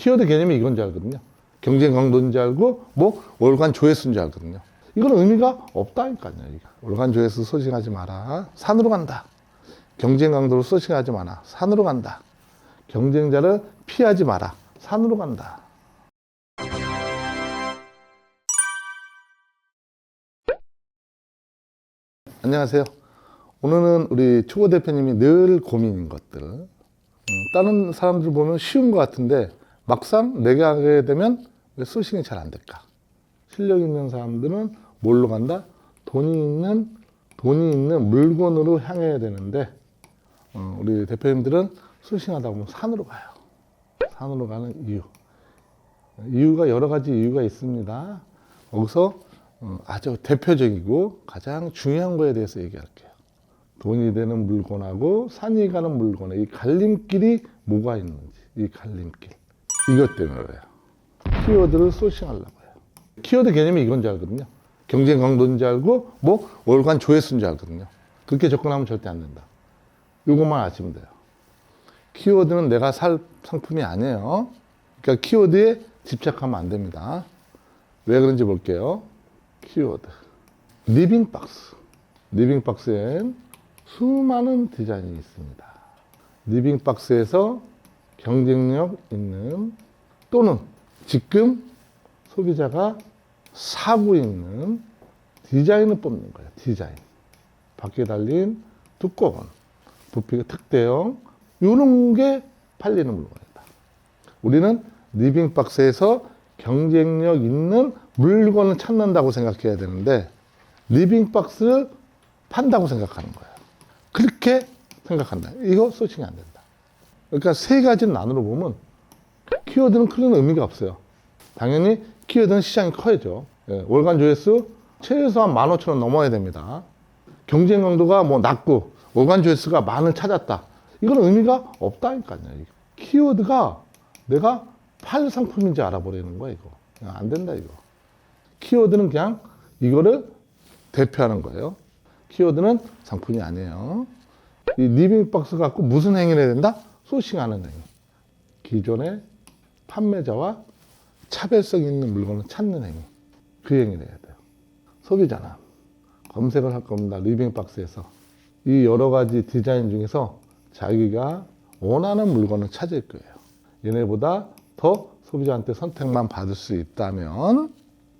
키워드 개념이 이건 줄 알거든요. 경쟁 강도인 줄 알고 뭐 월간 조회수인 줄 알거든요. 이건 의미가 없다니까요. 월간 조회수 소싱하지 마라. 산으로 간다. 경쟁 강도를 소싱하지 마라. 산으로 간다. 경쟁자를 피하지 마라. 산으로 간다. 안녕하세요. 오늘은 우리 초보 대표님이 늘 고민인 것들. 음, 다른 사람들 보면 쉬운 것 같은데 막상 내가 하게 되면 왜 소싱이 잘 안 될까? 실력 있는 사람들은 뭘로 간다? 돈이 있는 돈이 있는 물건으로 향해야 되는데 어, 우리 대표님들은 소싱하다 보면 산으로 가요. 산으로 가는 이유. 이유가 여러 가지 이유가 있습니다. 거기서 어, 아주 대표적이고 가장 중요한 거에 대해서 얘기할게요. 돈이 되는 물건하고 산이 가는 물건의 이 갈림길이 뭐가 있는지 이 갈림길 이것 때문에 그래요. 키워드를 소싱하려고 해요. 키워드 개념이 이건 줄 알거든요. 경쟁 강도인 줄 알고 뭐 월간 조회수인 줄 알거든요. 그렇게 접근하면 절대 안 된다. 이것만 아시면 돼요. 키워드는 내가 살 상품이 아니에요. 그러니까 키워드에 집착하면 안 됩니다. 왜 그런지 볼게요. 키워드. 리빙박스. 리빙박스엔 수많은 디자인이 있습니다. 리빙박스에서 경쟁력 있는 또는 지금 소비자가 사고 있는 디자인을 뽑는 거예요. 디자인. 밖에 달린 두꺼운 부피가 특대형 이런 게 팔리는 물건이다. 우리는 리빙박스에서 경쟁력 있는 물건을 찾는다고 생각해야 되는데 리빙박스를 판다고 생각하는 거예요. 그렇게 생각한다. 이거 소싱이 안 된다. 그러니까 세 가지를 나누어 보면 키워드는 큰 의미가 없어요. 당연히 키워드는 시장이 커야죠. 예, 월간 조회수 최소한 15,000원 넘어야 됩니다. 경쟁 강도가 뭐 낮고 월간 조회수가 만을 찾았다. 이건 의미가 없다니까요. 키워드가 내가 팔 상품인지 알아버리는 거야, 이거. 안 된다, 이거. 키워드는 그냥 이거를 대표하는 거예요. 키워드는 상품이 아니에요. 이 리빙박스 갖고 무슨 행위를 해야 된다? 소싱하는 행위. 기존의 판매자와 차별성 있는 물건을 찾는 행위. 그 행위를 해야 돼요. 소비자는 검색을 할 겁니다. 리빙 박스에서. 이 여러 가지 디자인 중에서 자기가 원하는 물건을 찾을 거예요. 얘네보다 더 소비자한테 선택만 받을 수 있다면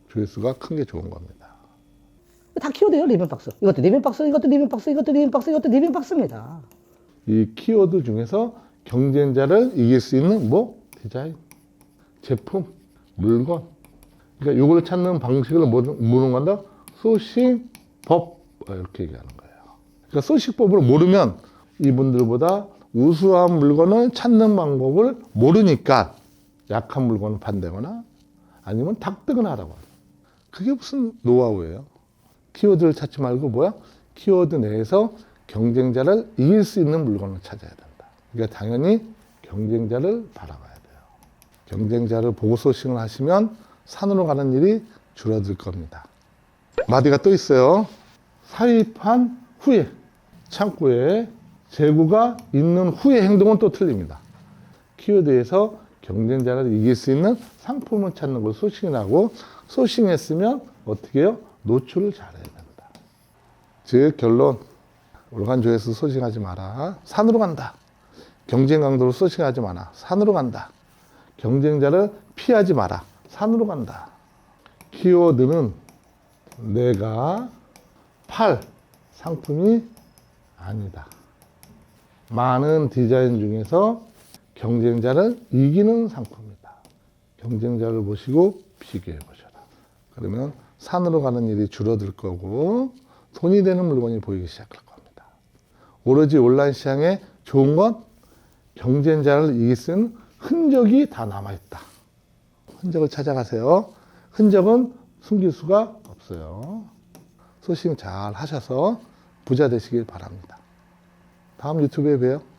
조회수가 큰 게 좋은 겁니다. 다 키워드예요 리빙박스. 이것도 리빙박스, 이것도 리빙박스, 이것도 리빙박스, 이것도 리빙박스입니다. 이 키워드 중에서 경쟁자를 이길 수 있는 뭐 디자인, 제품, 물건. 그러니까 이걸 찾는 방식을 뭐는 건다? 소싱법 이렇게 얘기하는 거예요. 그러니까 소식법을 모르면 이분들보다 우수한 물건을 찾는 방법을 모르니까 약한 물건을 판다거나 아니면 닥뜨거나 하라고. 그게 무슨 노하우예요? 키워드를 찾지 말고 뭐야? 키워드 내에서 경쟁자를 이길 수 있는 물건을 찾아야 된다. 그러니까 당연히 경쟁자를 바라봐야 돼요. 경쟁자를 보고 소싱을 하시면 산으로 가는 일이 줄어들 겁니다. 마디가 또 있어요. 사입한 후에 창고에 재고가 있는 후의 행동은 또 틀립니다. 키워드에서 경쟁자를 이길 수 있는 상품을 찾는 걸 소싱이라고 소싱했으면 어떻게 해요? 노출을 잘해야 된다. 즉 결론 월간 조회수 소싱하지 마라. 산으로 간다. 경쟁 강도를 소싱하지 마라. 산으로 간다. 경쟁자를 피하지 마라. 산으로 간다. 키워드는 내가 팔 상품이 아니다. 많은 디자인 중에서 경쟁자를 이기는 상품이다. 경쟁자를 보시고 비교해 보셔라. 그러면 산으로 가는 일이 줄어들 거고 돈이 되는 물건이 보이기 시작할 겁니다. 오로지 온라인 시장에 좋은 건 경쟁자를 수 있는 흔적이 다 남아있다. 흔적을 찾아가세요. 흔적은 숨길 수가 없어요. 소싱 잘 하셔서 부자 되시길 바랍니다. 다음 유튜브에 봬요.